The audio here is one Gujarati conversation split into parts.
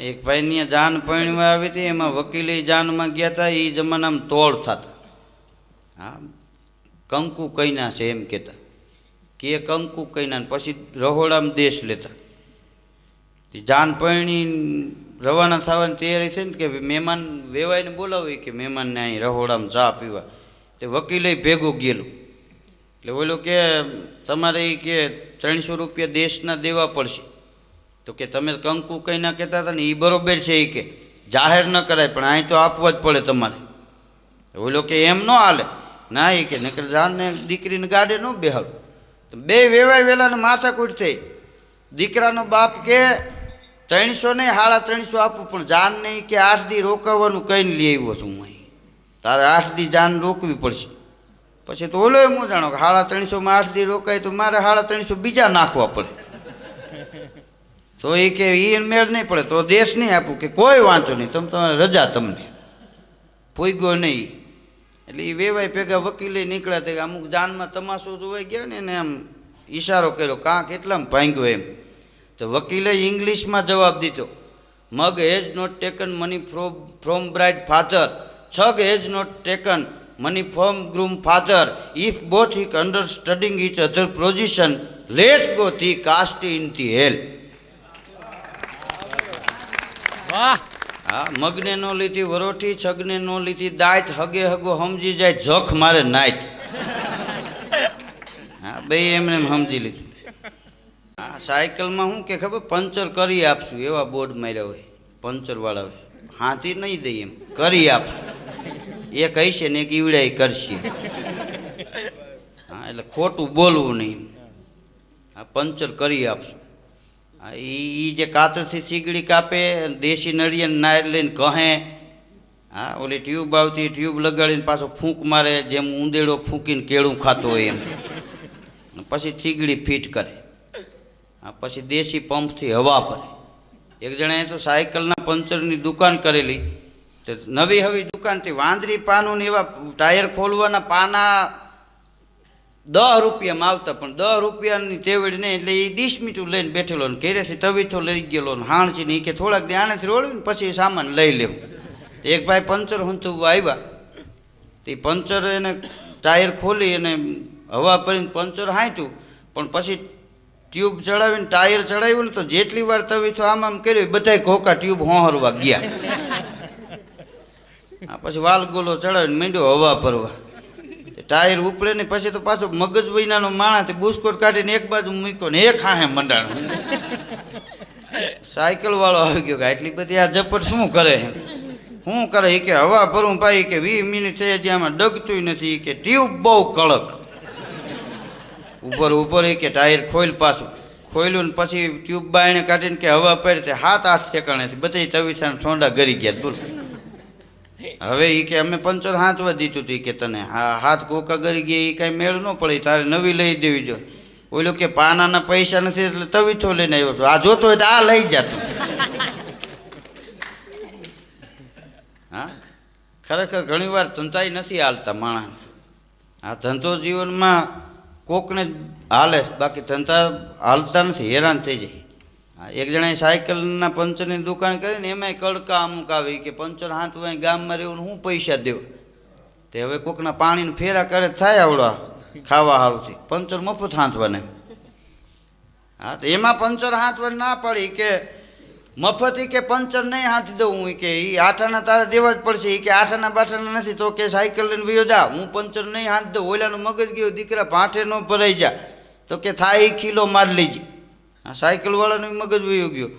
એક ભાઈની જાન પૈણમાં આવી હતી, એમાં વકીલે જાનમાં ગયા હતા એ જમાનામાં તોડ થતા. હા, કંકુ કૈના છે એમ કહેતા. કે કંકુ કૈના પછી રહોડામાં દેશ લેતા. જાન પૈણી રવાના થવાની તૈયારી થઈ ને કે મહેમાન વેવાઈને બોલાવી કે મહેમાનને અહીં રહોડામાં ચા પીવા. તે વકીલે ભેગું ગયેલું. એટલે ઓલો કે, તમારે કે ત્રણસો રૂપિયા દેશના દેવા પડશે. તો કે તમે કંકુ કંઈ ના કહેતા હતા ને એ બરોબર છે એ કે, જાહેર ન કરાય, પણ અહીં તો આપવા જ પડે તમારે. ઓલો કે એમ ન હાલે. ના એ કે નકર જાનને દીકરીને ગાડે ન બેહાડું. બે વેવાય વેલાને માથાકૂટ થઈ. દીકરાનો બાપ કે, ત્રણસો નહીં સાડા ત્રણસો આપવું પણ જાન નહીં કે આઠ દી રોકાવાનું કહીને લઈ આવ્યો છું હું અહીં. તારે આઠ દી જાન રોકવી પડશે. પછી તો ઓલો એમ જાણો કે સાડા ત્રણસોમાં આઠ દી રોકાય તો મારે સાડા ત્રણસો બીજા નાખવા પડે. તો એ કે એ મેળ નહીં પડે, તો દેશ નહીં આપું કે કોઈ વાંચો નહીં, તમે તમારે રજા તમને. પોઈગો નહીં. એટલે એ વેવાય ભેગા વકીલે નીકળ્યા તે અમુક જાનમાં તમાશો જોવાઈ ગયા ને એને આમ ઈશારો કર્યો, કાં કેટલામાં ભાંગ્યો એમ. તો વકીલે ઇંગ્લિશમાં જવાબ દીધો, Mag has not taken money from from bride father Chhag has not taken money from groom father if both he understanding each other position let go the caste in the hell વાહ. હા, મગને નો લીધી વરોઠી, છગને નો લીધી દાંત, હગે હગો સમજી જાય જખ મારે નાત. હા, બે એમને સમજી લીધું. હા, સાયકલમાં શું કે ખબર, પંચર કરી આપશું, એવા બોર્ડ માર્યા હોય પંચર વાળા હોય. હાથી નહીં દઈએ એમ, કરી આપશું. એ કહીશે ને એક ઈવડાઈ કરશે. હા, એટલે ખોટું બોલવું નહીં હા, પંચર કરી આપશું. એ જે કાતરથી સીગડી કાપે, દેશી નળિયન નાયર લઈને કહે હા, ઓલી ટ્યુબ આવતી ટ્યુબ લગાડીને પાછો ફૂંક મારે, જેમ ઉંદેડો ફૂંકીને કેળું ખાતો હોય એમ. પછી થીગડી ફિટ કરે. પછી દેશી પંપથી હવા ભરે. એક જણાએ તો સાયકલના પંચરની દુકાન કરેલી. નવી હવી દુકાનથી વાંદરી પાનું એવા ટાયર ખોલવાના, પાના દસ રૂપિયામાં આવતા, પણ દસ રૂપિયાની તેવડ નહીં, એટલે એ ડીશ મીઠું લઈને બેઠેલો ને ઘેરેથી તવીથો લઈ ગયેલો ને હાણચી ને એ કે થોડાક દે આનેથી રોળવીને પછી સામાન લઈ લેવું. એક ભાઈ પંચર હંતુવા આવ્યા. તે પંચર એને ટાયર ખોલી અને હવા ભરીને પંચર હાંચ્યું. પણ પછી ટ્યુબ ચડાવીને ટાયર ચડાવ્યું ને તો જેટલી વાર તવીથો આમ આમ કર્યું બધાય ઘોકા ટ્યુબ હોહરવા ગયા. પછી વાલ ગોલો ચડાવીને માંડ્યો હવા ભરવા. ટાયર ઉપડે ને પછી તો પાછો મગજ વૈનાનો માણસ બુસ્કોટ કાઢીને એક બાજુ મૂક્યો ને એક હાહે મંડાણો સાયકલ વાળો આવી ગયો કે આટલી બધી આ ઝપટ શું કરે? છે શું કરે? એ કે હવા ભરું ભાઈ કે વીસ મિનિટ થઈ હજી આમાં ડગતું નથી. કે ટ્યુબ બહુ કડક. ઉપર ઉપર એ કે ટાયર ખોઈલ પાછું. ખોલ્યું ને પછી ટ્યુબ બાયણે કાઢીને કે હવા પહેરી સાત, આઠ ઠેકાણેથી બધી તવીસાના છોંડા ગરી ગયા બોલ. હવે એ કે અમે પંચર હાથવા દીધું હતું કે તને. હા, હાથ કોકા કરી ગયા એ કાંઈ મેળ ન પડે, તારે નવી લઈ દેવી જોઈએ ઓલો કે પાનાના પૈસા નથી એટલે તવીથો લઈને આવ્યો છું. આ જોતો હોય તો આ લઈ જતું હા? ખરેખર ઘણીવાર ધંધાઈ નથી હાલતા માણસને આ ધંધો જીવનમાં કોકને હાલે, બાકી ધંધા હાલતા નથી, હેરાન થઈ જાય. એક જણાએ સાયકલના પંચરની દુકાન કરીને એમાંય કડકા અમુક આવી કે પંચર હાથ અહીં ગામમાં રહેવું હું પૈસા દેવ તે હવે કોકના પાણીને ફેરા કરે થાય આવડો ખાવા હારુંથી. પંચર મફત હાંથવાને હા, તો એમાં પંચર હાંથવા ના પડી કે મફત કે પંચર નહીં હાંથી દઉં હું કે એ આઠાના તારે દેવા જ પડશે એ કે આઠાના બાઠાના નથી, તો કે સાયકલ લઈને વયો જા. હું પંચર નહીં હાથ દઉં, ઓલાનું મગજ ગયો, દીકરા ભાંઠે ન ભરાઈ જા. તો કે થાય એ કિલો માર લેજે. આ સાયકલ વાળાનો મગજ વયો ગયો.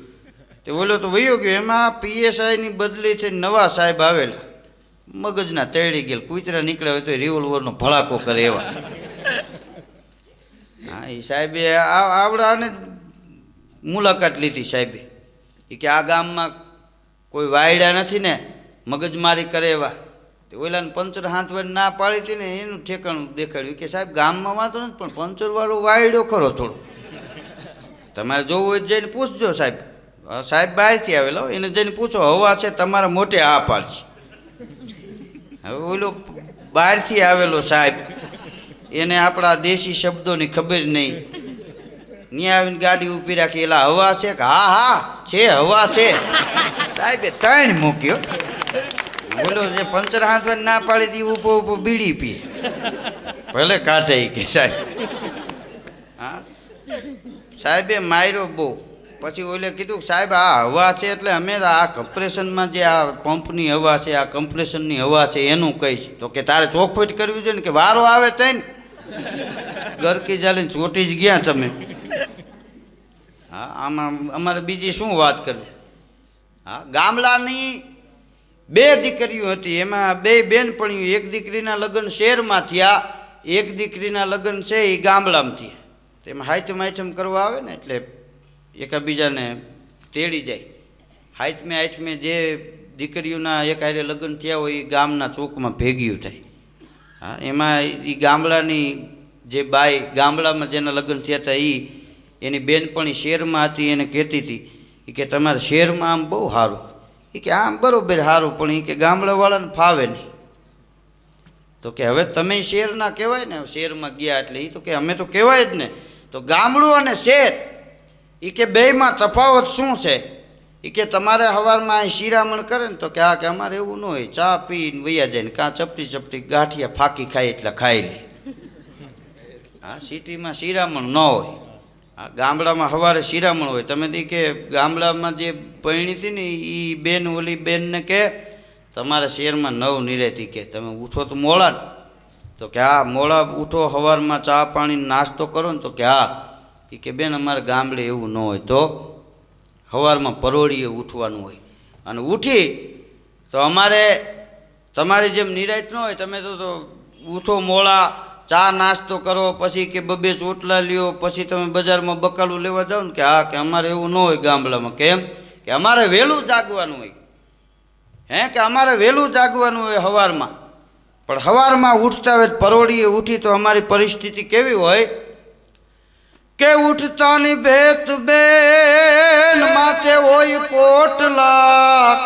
તે ઓલો તો વયો ગયો? એમાં પીએસઆઈની બદલી થઈ નવા સાહેબ આવેલા. મગજના તેડી ગયેલ. કૂતરા નીકળ્યા હોય તો રિવોલ્વરનો ભળાકો કરે એવા. હા એ સાહેબે આવડાને મુલાકાત લીધી સાહેબે. એ કે આ ગામમાં કોઈ વાયડા નથી ને, મગજમારી કરે એવા. ઓલાને પંચર હાંથવાની ના પાડી હતી ને, એનું ઠેકાણું દેખાડ્યું. કે સાહેબ, ગામમાં વાંધો નથી, પણ પંચરવાળો વાયડો ખરો થોડો. તમારે જોવું હોય જઈને પૂછજો સાહેબ. સાહેબ બહારથી આવેલો, એને જઈને પૂછો, હવા છે, તમારા મોટે આ પાડશે હવે ઓલો બહારથી આવેલો સાહેબ, એને આપણા દેશી શબ્દોની ખબર નહીં. ત્યાં આવીને ગાડી ઊભી રાખી, એલા, હવા છે કે? હા હા, છે, હવા છે. સાહેબે ત્રણ મૂક્યો. બોલો, જે પંચર હાથ ના પાડી દી ઊભો ઊભો બીડી પીએ. ભલે કાઢે કે સાહેબ. હા? સાહેબે માર્યો બહુ. પછી ઓલે કીધું સાહેબ, આ હવા છે એટલે અમે આ કમ્પ્રેશનમાં જે આ પંપની હવા છે, આ કમ્પ્રેશનની હવા છે, એનું કહીશ. તો કે તારે ચોખવટ કરવી છે ને કે વારો આવે તઈને? ગરકી ચાલીને ચોટી જ ગયા તમે. હા, આમાં અમારે બીજી શું વાત કરવી? હા, ગામડાની બે દીકરીઓ હતી. એમાં બે બેનપણીઓ. એક દીકરીના લગ્ન શહેરમાં થયા, એક દીકરીના લગ્ન છે એ ગામડામાં થયા. તેમાં હાઈટમ આઈટમ કરવા આવે ને એટલે એકાબીજાને તેડી જાય. હાઈટમે હાઈટમે જે દીકરીઓના એક હારે લગ્ન થયા હોય એ ગામના ચોકમાં ભેગ્યું થાય. હા, એમાં એ ગામડાની જે બાઈ ગામડામાં જેના લગ્ન થયા હતા એ એની બેનપણી શહેરમાં હતી, એને કહેતી હતી એ કે તમારે શહેરમાં આમ બહુ સારું એ કે આમ બરોબર સારું પણ એ કે ગામડાવાળાને ફાવે નહીં. તો કે હવે તમે શહેરના કહેવાય ને શહેરમાં ગયા એટલે એ તો કે અમે તો કહેવાય જ ને. તો ગામડું અને શહેર એ કે બેયમાં તફાવત શું છે? એ કે તમારે સવારમાં અહીં શિરામણ કરે ને તો કે, હા, કે અમારે એવું ન હોય, ચા પીને વૈયા જાય ને કાં ચપટી ચપટી ગાંઠિયા ફાકી ખાય એટલે ખાઈ લે. હા, સિટીમાં શિરામણ ન હોય. હા, ગામડામાં સવારે શિરામણ હોય. તમે દી કે ગામડામાં જે પરણી હતી ને એ બેન ઓલી બેનને કે, તમારા શહેરમાં નવ નિરેતી કે, તમે ઉઠો તો મોડા ને. તો કે, હા, મોડા ઉઠો સવારમાં ચા પાણી નાસ્તો કરો ને તો કે, હા. એ કે, બેન, અમારે ગામડે એવું ન હોય તો સવારમાં પરોળીએ ઉઠવાનું હોય. અને ઉઠી તો અમારે તમારી જેમ નિરાયત ન હોય, તમે તો ઉઠો, મોડા, ચા નાસ્તો કરો, પછી કે, બબે ચોટલા લ્યો, પછી તમે બજારમાં બકાલું લેવા જાઓ ને. કે, હા, કે અમારે એવું ન હોય ગામડામાં. કેમ કે અમારે વહેલું જાગવાનું હોય. હે? કે અમારે વહેલું જાગવાનું હોય સવારમાં પણ સવારમાં ઉઠતા હોય પરોળીએ ઉઠી તો અમારી પરિસ્થિતિ કેવી હોય? કે ઉઠતાની ભેત બેન માથે હોય પોટલા,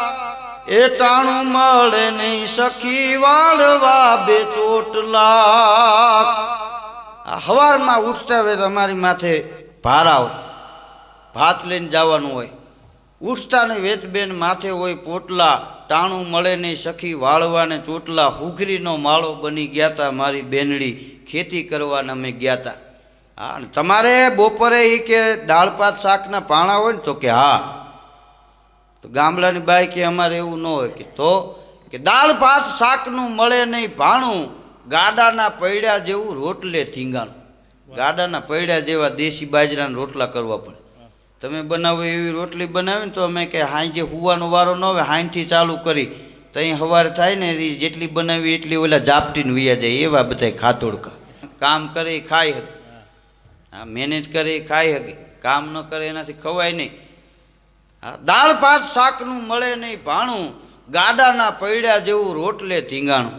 એ ટાણું મળે નહીં સખી વાળવા બે ચોટલા. આ સવારમાં ઉઠતા હોય અમારી માથે ભારા હોય, ભાત લઈને જવાનું હોય. ઉઠતાની વેતબેન માથે હોય પોટલા. ટાણું મળે નહીં, સખી વાળવાને ચોટલા હુઘરીનો માળો બની ગયા તા મારી બેનડી. ખેતી કરવાના અમે ગયા હતા હા તમારે બપોરે એ કે દાળ ભાત શાકના પાણા હોય ને તો કે હા. તો ગામડાની બાઈ કે અમારે એવું ન હોય કે તો કે દાળ ભાત શાકનું મળે નહીં, ભાણું ગાડાના પૈડા જેવું રોટલે થીંગાણું ગાડાના પૈડા જેવા દેશી બાજરાના રોટલા કરવા પડે. તમે બનાવો એવી રોટલી બનાવી ને તો અમે કે હાંજે હુવાનો વારો ન હોય હાંજથી ચાલુ કરી. તો અહીં સવારે થાય ને એ જેટલી બનાવી એટલી ઓલા જાપટીને વૈયા જાય, એવા બધા ખાતોડકા. કામ કરે ખાઈ શકે હા મહેનત કરે ખાઈ શકે કામ ન કરે એનાથી ખવાય નહીં. હા દાળ ભાત શાકનું મળે નહીં ભાણું. ગાડાના પૈડા જેવું રોટલે ધીંગાણું.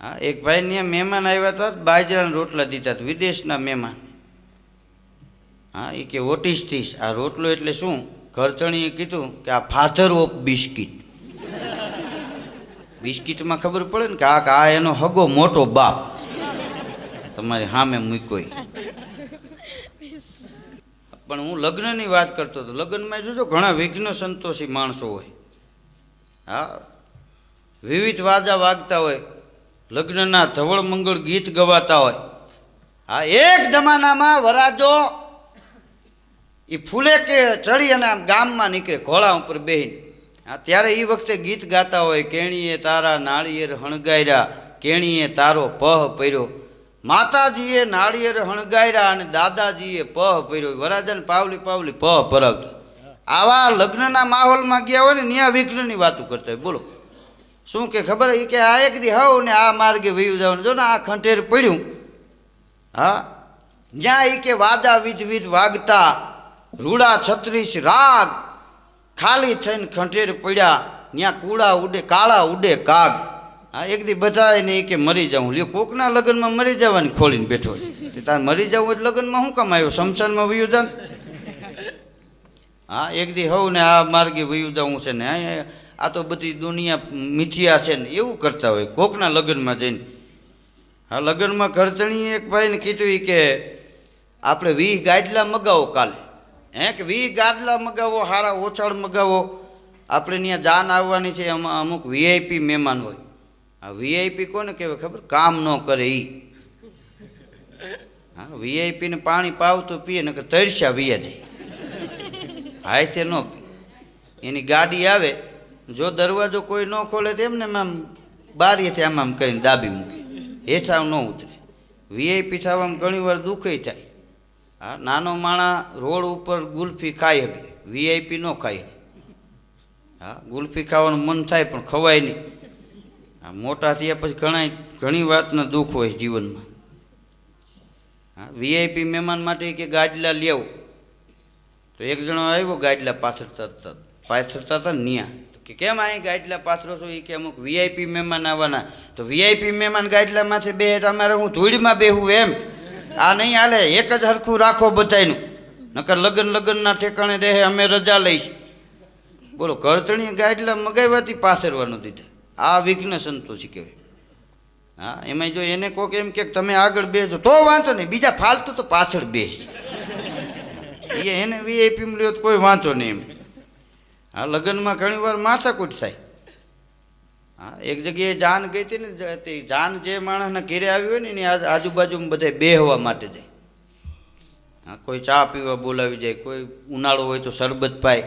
હા, એક ભાઈ ત્યાં મહેમાન આવ્યા હતા, બાજરાના રોટલા દીધા હતા, વિદેશના મહેમાન. હા એ કે ઓટીસથી આ રોટલો એટલે શું? ઘરતણીએ કીધું કે આ ફાધર ઓફ બિસ્કિટ. બિસ્કિટમાં ખબર પડે ને કે આ આ એનો હગો મોટો બાપ. તમારી સામે મૂક્યો. પણ હું લગ્નની વાત કરતો હતો. લગ્નમાં જોજો, ઘણા વિઘ્ન સંતોષી માણસો હોય. હા, વિવિધ વાજા વાગતા હોય. લગ્નના ધવળ મંગળ ગીત ગવાતા હોય. હા, એક જમાનામાં વરાજો એ ફૂલે કે ચડી અને આમ ગામમાં નીકળે, ઘોડા ઉપર બેહીને. હા, ત્યારે એ વખતે ગીત ગાતા હોય, કેણીએ તારા નાળિયેર હણગાયરા, કેણીએ તારો પહ પર્યો. માતાજીએ નાળિયેર હણગાયરા અને દાદાજીએ પહ પર્યો. વરાજન પાવલી પાવલી પહ ભરાવતા આવા લગ્નના માહોલમાં ગયા હોય ને ત્યાં વિઘ્નની વાતો કરતા હોય. બોલો. શું કે ખબર? એ કે આ એક દી હવ ને આ માર્ગે વયું જવાનું જો ને આ ખંઠેર પડ્યું. હા? જ્યાં એ કે વાદા વિધ વિધ વાગતા રૂડા છત્રીસ રાગ ખાલી થઈને ખંઠેર પડ્યા ત્યાં કૂડા ઉડે, કાળા ઉડે કાગ. હા, એક દી બધા ને કે મરી જાઉં. લ્યો, કોકના લગ્નમાં મરી જવાની ખોલીને બેઠો. તારે મરી જવું એટલે લગ્નમાં શું કામ આવ્યો? શમશાનમાં વયું જાન હા, એક દી હોઉં ને આ માર્ગે વયું જવું છે ને. આ તો બધી દુનિયા મિથિયા છે ને. એવું કરતા હોય. કોકના લગ્નમાં જઈને. હા, લગ્નમાં ઘરતણીએ એક ભાઈને કીધું કે, આપણે વીસ ગાડલા મગાવો કાલે. હે કે વી ગાદલા મગાવો, હારા ઓછાળ મગાવો. આપણે ત્યાં જાન આવવાની છે એમાં અમુક વીઆઈપી મહેમાન હોય. આ વીઆઈપી કોને કહેવાય ખબર? કામ ન કરે એ હા વીઆઈપીને પાણી પાવતું પીએ ને તરસ્યા વીએ જાય. તે ન પી એની ગાડી આવે, જો દરવાજો કોઈ ન ખોલે તો એમને આમ બારીએથી આમ આમ કરીને દાબી મૂકે. હેઠા ન ઉતરે. વીઆઈપી થવામાં ઘણી વાર દુઃખ થાય. હા, નાનો માણા રોડ ઉપર ગુલ્ફી ખાઈ શકે વીઆઈપી ન ખાઈ હા, ગુલ્ફી ખાવાનું મન થાય પણ ખવાય નહીં. આ મોટા થયા પછી ઘણા ઘણી વાતના દુઃખ હોય જીવનમાં. હા વીઆઈપી મહેમાન માટે કે ગાજલા લેવો? તો એક જણો આવ્યો ગાજલા પાથરતા પાથરતા હતા ન્યા. કે કેમ અહીં ગાડલા પાથરો છો? એ કે અમુક વીઆઈપી મહેમાન આવવાના. તો વીઆઈપી મહેમાન ગાડલામાંથી બે તમારે હું ધૂળમાં બેહું એમ. આ નહીં હાલે, એક જ હરખું રાખો બધાયનું. નકર લગ્ન લગ્નના ઠેકાણે રહે, અમે રજા લઈશ. બોલો કરતણીએ ગાડલા મગાવ્યાથી પાથરવાનું દીધા. આ વિઘ્ન સંતોષી કહેવાય. હા એમાં જો એને કોક એમ કે તમે આગળ બેસો તો વાંધો નહીં. બીજા ફાલતુ તો પાછળ બેસ. એ એને વીઆઈપી મળ્યો તો કોઈ વાંધો નહીં એમ. હા, લગ્નમાં ઘણી વાર માથાકૂટ થાય. હા, એક જગ્યાએ જાન ગઈ હતી ને તે જાન જે માણસના ઘેરે આવ્યું હોય ને, એની આજ- આજુબાજુમાં બધા બેહવા માટે જાય. હા, કોઈ ચા પીવા બોલાવી જાય, કોઈ ઉનાળો હોય તો શરબત પાય.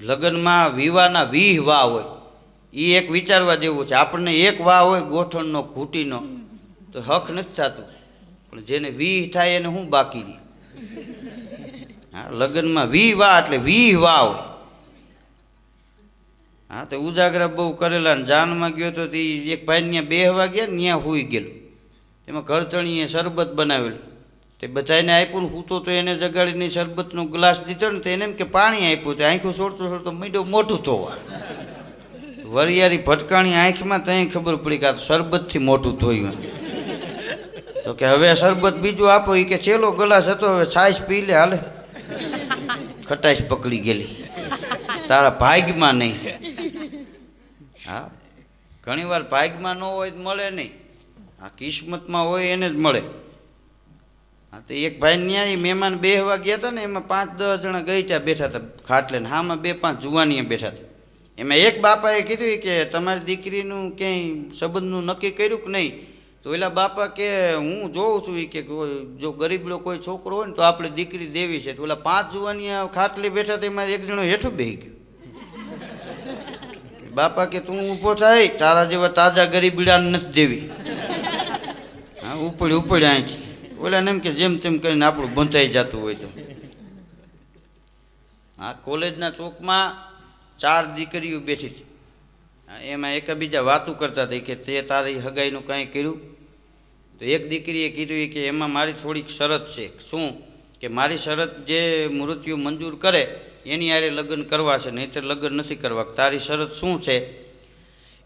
લગ્નમાં વિવાહના વીહ વાહ હોય. એ એક વિચારવા જેવું છે. આપણને એક વાહ હોય ગોઠણનો, ઘૂંટીનો, તો હક નથી થતું. પણ જેને વીહ થાય એને હું બાકી હા, લગ્નમાં વી વાહ એટલે વીહ વાહ હોય. હા, તો ઉજાગરા બહુ કરેલા ને જાનમાં ગયો તો તે એક ભાઈ ત્યાં બેહવા ગયા ને ત્યાં હોઈ ગયેલો. તેમાં ઘરતણીએ શરબત બનાવેલું. તે બધાને આપ્યું ને તો એને જગાડીને શરબતનો ગ્લાસ દીધો ને તો એને એમ કે પાણી આપ્યું. તો આંખું છોડતો છોડતો મીડો મોટું ધોવા. વરિયારી ભટકાણી આંખમાં ત્યાં ખબર પડી કે આ શરબતથી મોટું ધોયું તો કે હવે શરબત બીજું આપો. એ કે છેલ્લો ગ્લાસ હતો, હવે છાશ પી લે, હાલે. ખટાશ પકડી ગયેલી. તારા ભાગમાં નહીં. હા? ઘણી વાર ભાગમાં ન હોય તો મળે નહીં. આ કિસ્મતમાં હોય એને જ મળે. હા, તો એક ભાઈ ન્યાય મહેમાન બેહવા ગયા હતા ને, એમાં પાંચ દસ જણા ગઈ ત્યાં બેઠા હતા ખાટલે ને, હામાં બે પાંચ જુવાનીએ બેઠા હતા. એમાં એક બાપાએ કીધું કે તમારી દીકરીનું ક્યાંય સંબંધનું નક્કી કર્યું કે નહીં? તો એલા બાપા કે હું જોઉં છું એ કે જો ગરીબ કોઈ છોકરો હોય ને તો આપણે દીકરી દેવી છે. તો ઓલા પાંચ જુવાની ખાટલી બેઠા એમાં એક જણો હેઠું બેહી ગયો. બાપા કે તું ઊભો થાય, તારા જેવા તાજા ગરીબીડાને નથી દેવી. હા, ઉપડી ઉપડી અહીંથી ઓલાને એમ કે જેમ તેમ કરીને આપણું બંધાઈ જતું હોય તો. હા, કોલેજના ચોકમાં ચાર દીકરીઓ બેઠી હતી. એમાં એકબીજા વાતું કરતા હતા. કે તે તારી હગાઈનું કાંઈ કર્યું? તો એક દીકરીએ કીધું કે એમાં મારી થોડીક શરત છે. શું? કે મારી શરત જે મૃત્યુ મંજૂર કરે, એની હારે લગ્ન કરવા છે, નહીંતર લગ્ન નથી કરવા. તારી શરત શું છે?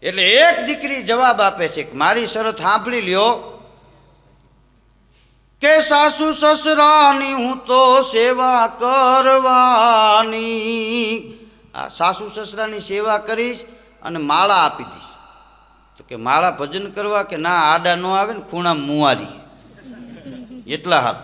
એટલે એક દીકરી જવાબ આપે છે કે મારી શરત સાંભળી લ્યો. કે સાસુ સસરાની હું તો સેવા કરવાની. સાસુ સસરાની સેવા કરીશ અને માળા આપી દઈશ. તો કે માળા ભજન કરવા કે ના, આડા ન આવે ને ખૂણા મુવારી. એટલા હાલ.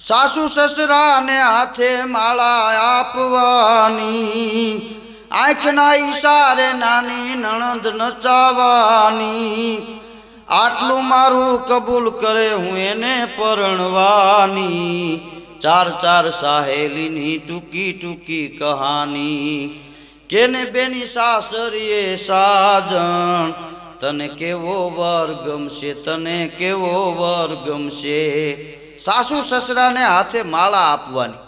સાસુ સસરાને હાથે માળા આપવાની, આંખના ઈશારે નાની નણંદ નચાવાની આટલું મારું કબૂલ કરે હું એને પરણવાની. ચાર ચાર સાહેલીની ટૂંકી ટૂંકી કહાની. કેને બેની સાસરીએ સાજણ તને કેવો વર ગમશે, તને કેવો વર ગમશે? સાસુ સસરાને હાથે માળા આપવાની.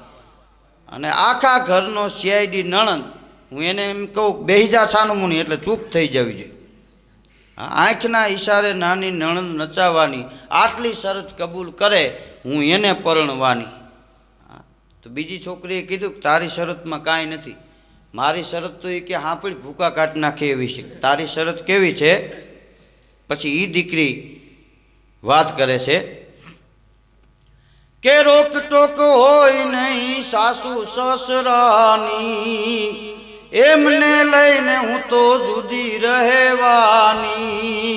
અને આખા ઘરનો સીઆઈડી નણંદ, હું એને એમ કહું બેહી જા છાનમુની એટલે ચૂપ થઈ જવી જોઈએ. આંખના ઈશારે નાની નણંદ નચાવવાની, આટલી શરત કબૂલ કરે, હું એને પરણવાની. તો બીજી છોકરીએ કીધું કે તારી શરતમાં કાંઈ નથી. મારી શરત તો એ કે હાંપડી ભૂકા કાઢ નાખે એવી છે. તારી શરત કેવી છે? પછી એ દીકરી વાત કરે છે, કે રોક ટોક હોય નહીં સાસુ સસરાની, એમને લઈને હું તો જુદી રહેવાની,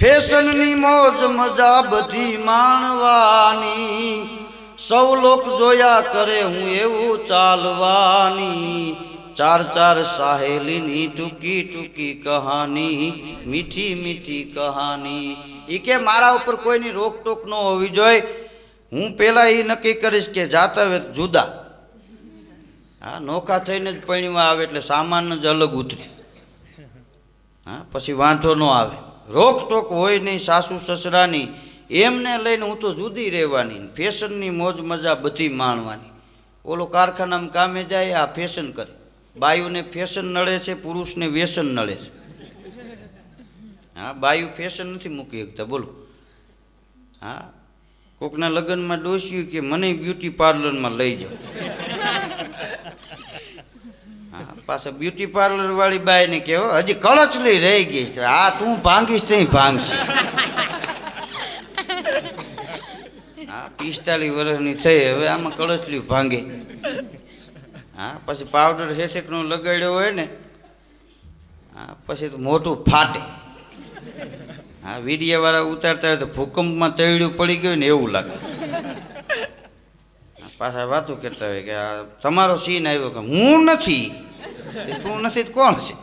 ફેશનની મોજ મજા બધી માણવાની, સૌ લોક જોયા કરે હું એવું ચાલવાની ચાર ચાર સાહેલીની ટૂંકી ટૂંકી કહાની, મીઠી મીઠી કહાની. એ કે મારા ઉપર કોઈની રોકટોક ન હોવી જોઈએ. હું પહેલાં એ નક્કી કરીશ કે જાતા જુદા. હા, નોખા થઈને જ પૈણીમાં આવે એટલે સામાન જ અલગ ઉતરે. હા, પછી વાંધો ન આવે. રોકટોક હોય નહીં સાસુ સસરાની. એમને લઈને હું તો જુદી રહેવાની ફેશનની મોજ મજા બધી માણવાની. ઓલો કારખાનામાં કામે જાય, આ ફેશન કરે. બાયુને ફેશન નડે છે, પુરુષને વ્યસન નડે છે. હા, બાયુ ફેશન નથી મૂકી શકતા, બોલો. હા, કોકના લગ્નમાં ડોસ્યું કે મને બ્યુટી પાર્લરમાં લઈ જાઓ. હા, પાછા બ્યુટી પાર્લર વાળી બાયને કહેવો હજી કળચલી રહી ગઈ છે, આ તું ભાંગીશ તે ભાંગશે. હા, પિસ્તાલીસ વર્ષની થઈ, હવે આમાં કળચલી ભાંગે. હા, પછી પાવડર હેસેકનો લગાડ્યો હોય ને, હા, પછી તો મોટું ફાટે. હા, વીડિયાવાળા ઉતારતા હોય તો ભૂકંપમાં તળ્યું પડી ગયું ને એવું લાગે. પાછા વાતો કરતા હોય કે આ તમારો સીન આવ્યો કે હું નથી. શું નથી કોણ છે?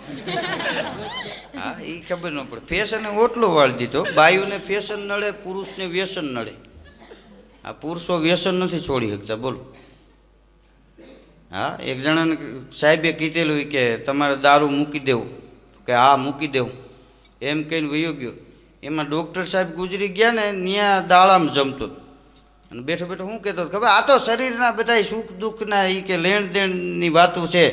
હા એ ખબર ન પડે. ફેશને ઓટલો વાળી દીધો. બાયુને ફેશન નડે, પુરુષને વ્યસન નડે. આ પુરુષો વ્યસન નથી છોડી શકતા, બોલો. હા, એક જણાને સાહેબે કીધેલું કે તમારે દારૂ મૂકી દેવું, કે હા મૂકી દેવું. એમ કહીને વયો ગયો. એમાં ડૉક્ટર સાહેબ ગુજરી ગયા ને ત્યાં દાળામાં જમતો અને બેઠો બેઠો શું કહેતો હતો, ખબર, આ તો શરીરના બધા સુખ દુઃખના એ કે લેણ દેણની વાતો છે.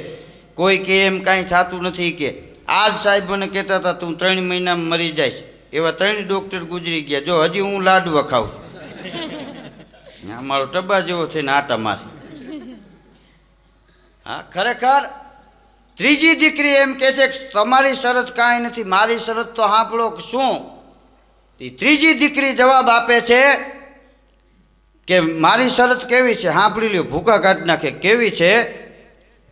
કોઈ કે એમ કાંઈ થતું નથી કે. આજ સાહેબ મને કહેતા હતા, તું ત્રણ મહિનામાં મરી જાય એવા ત્રણ ડૉક્ટર ગુજરી ગયા. જો હજી હું લાડવા ખાઉં આ ટબ્બા જેવો થઈને આટા મારે. હા, ખરેખર? ત્રીજી દીકરી એમ કહે છે કે તમારી શરત કાંઈ નથી, મારી શરત તો કે શું? એ ત્રીજી દીકરી જવાબ આપે છે કે મારી શરત કેવી છે? હાંપડી લ્યો, ભૂકા કાઢ નાખે, કેવી છે?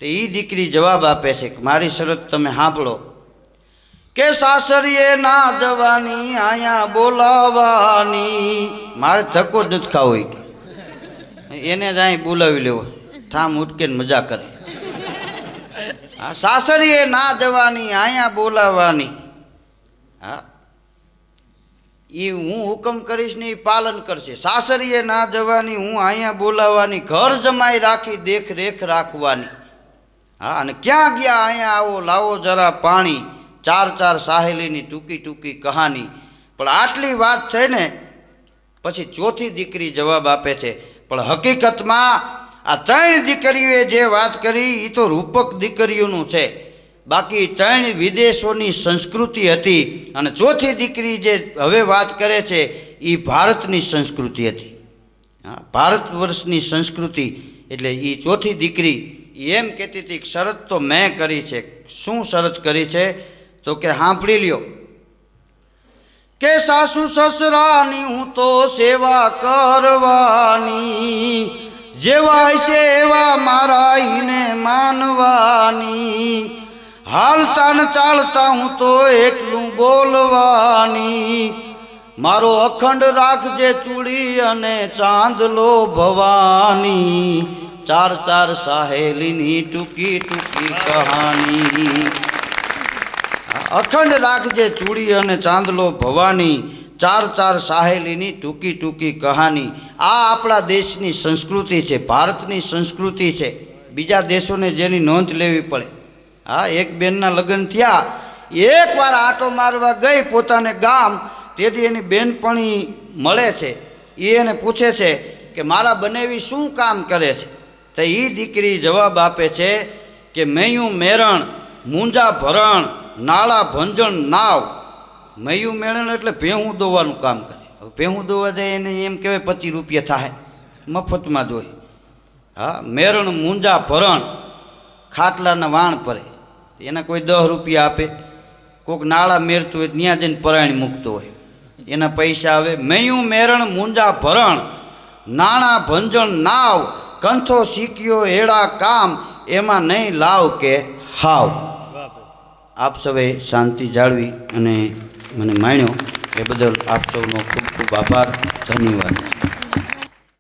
તો એ દીકરી જવાબ આપે છે કે મારી શરત તમે સાંભળો. કે સાસરીએ ના જવાની અહીંયા બોલાવાની મારે ધક્કો જ નથી ખાવો એને જ અહીં બોલાવી લેવો. ઠામ ઉટકીને મજા કરે. હા સાસરીએ ના જવાની અહીંયા બોલાવવાની હા. એ હું હુકમ કરીશ ને એ પાલન કરશે. સાસરીએ ના જવાની, હું અહીંયા બોલાવવાની ઘર જમાઈ રાખી, દેખરેખ રાખવાની. હા, અને ક્યાં ગયા? અહીંયા આવો, લાવો જરા પાણી, ચાર ચાર સાહેલીની ટૂંકી ટૂંકી કહાની. પણ આટલી વાત થઈ ને, પછી ચોથી દીકરી જવાબ આપે છે, પણ હકીકતમાં આ ત્રણ દીકરીઓએ જે વાત કરી એ તો રૂપક દીકરીઓનું છે. બાકી ત્રણ વિદેશોની સંસ્કૃતિ હતી અને ચોથી દીકરી જે હવે વાત કરે છે એ ભારતની સંસ્કૃતિ હતી. ભારત વર્ષની સંસ્કૃતિ, એટલે એ ચોથી દીકરી એમ કહેતી હતી શરત તો મેં કરી છે. શું શરત કરી છે? તો કે સાંભળી લ્યો. કે સાસુ સસરાની હું તો સેવા કરવાની જેવા સેવા એવા મારા ઈને માનવાની. હાલતા ને ચાલતા હું તો એટલું બોલવાની. મારો અખંડ રાખજે ચૂડી અને ચાંદલો ભવાની ચાર ચાર સાહેલીની ટૂંકી ટૂંકી કહાની. અખંડ રાખજે ચૂડી અને ચાંદલો ભવાની ચાર ચાર સાહેલીની ટૂંકી ટૂંકી કહાની. આ આપણા દેશની સંસ્કૃતિ છે, ભારતની સંસ્કૃતિ છે. બીજા દેશોને જેની નોંધ લેવી પડે. હા, એક બેનના લગ્ન થયા. એકવાર આંટો મારવા ગઈ પોતાને ગામ. તેથી એની બેનપણી મળે છે. એ એને પૂછે છે કે મારા બનેવી શું કામ કરે છે? તો એ દીકરી જવાબ આપે છે કે મેયું મેરણ મુંજા ભરણ, નાળા ભંજણ નાવ. મૈયું મેળણ એટલે ભેહું દોવાનું કામ કરે. હવે ભેહું દોવા જાય એને એમ કહેવાય પચીસ રૂપિયા થાય મફતમાં જોઈ હા મેરણ મુંજા ભરણ ખાટલાના વાણ પરે એના કોઈ દસ રૂપિયા આપે. કોઈક નાળા મેરતું હોય ત્યાં જઈને પરાણી મૂકતો હોય. એના પૈસા આવે. મૈયું મેરણ મુંજા ભરણ નાણાં ભંજણ નાવ કંથો શીખ્યો એડા કામ એમાં નહીં લાવ કે હાવ. આપ સૌએ શાંતિ જાળવી અને મને માણ્યો. એ બદલ આપ સૌનો ખૂબ ખૂબ આભાર. ધન્યવાદ.